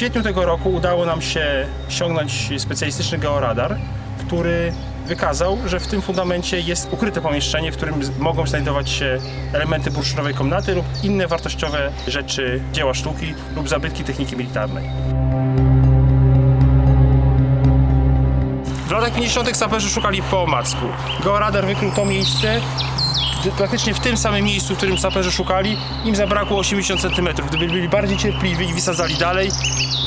kwietniu tego roku udało nam się ściągnąć specjalistyczny georadar, który wykazał, że w tym fundamencie jest ukryte pomieszczenie, w którym mogą znajdować się elementy bursztynowej komnaty lub inne wartościowe rzeczy dzieła sztuki lub zabytki techniki militarnej. W latach 50. saperzy szukali po omacku. Georadar wykrył to miejsce, praktycznie w tym samym miejscu, w którym saperzy szukali. Im zabrakło 80 cm. Gdyby byli bardziej cierpliwi i wysadzali dalej,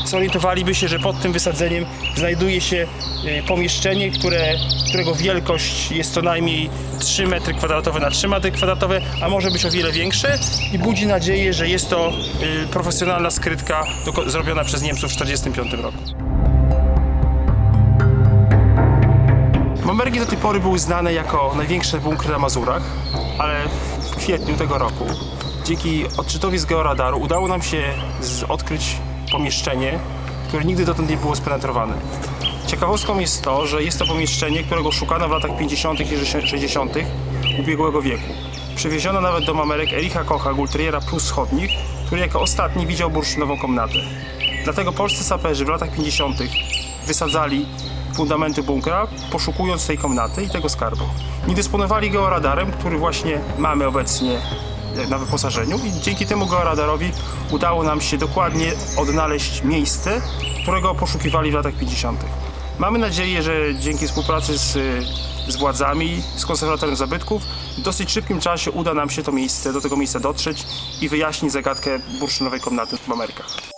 zorientowaliby się, że pod tym wysadzeniem znajduje się y, pomieszczenie, które, którego wielkość jest co najmniej 3 m2 na 3 m2, a może być o wiele większe i budzi nadzieję, że jest to y, profesjonalna skrytka zrobiona przez Niemców w 1945 roku. Mamergi do tej pory były znane jako największe bunkry na Mazurach, ale w kwietniu tego roku dzięki odczytowi z georadaru udało nam się odkryć pomieszczenie, które nigdy dotąd nie było spenetrowane. Ciekawostką jest to, że jest to pomieszczenie, którego szukano w latach 50. i 60. ubiegłego wieku. Przywieziono nawet do Mamerek Ericha Kocha, Gultriera Plus Wschodnich, który jako ostatni widział bursztynową komnatę. Dlatego polscy saperzy w latach 50. wysadzali fundamenty bunkra, poszukując tej komnaty i tego skarbu. Nie dysponowali georadarem, który właśnie mamy obecnie na wyposażeniu i dzięki temu georadarowi udało nam się dokładnie odnaleźć miejsce, którego poszukiwali w latach 50. Mamy nadzieję, że dzięki współpracy z, z władzami, z konserwatorem zabytków, w dosyć szybkim czasie uda nam się to miejsce, do tego miejsca dotrzeć i wyjaśnić zagadkę bursztynowej komnaty w Amerykach.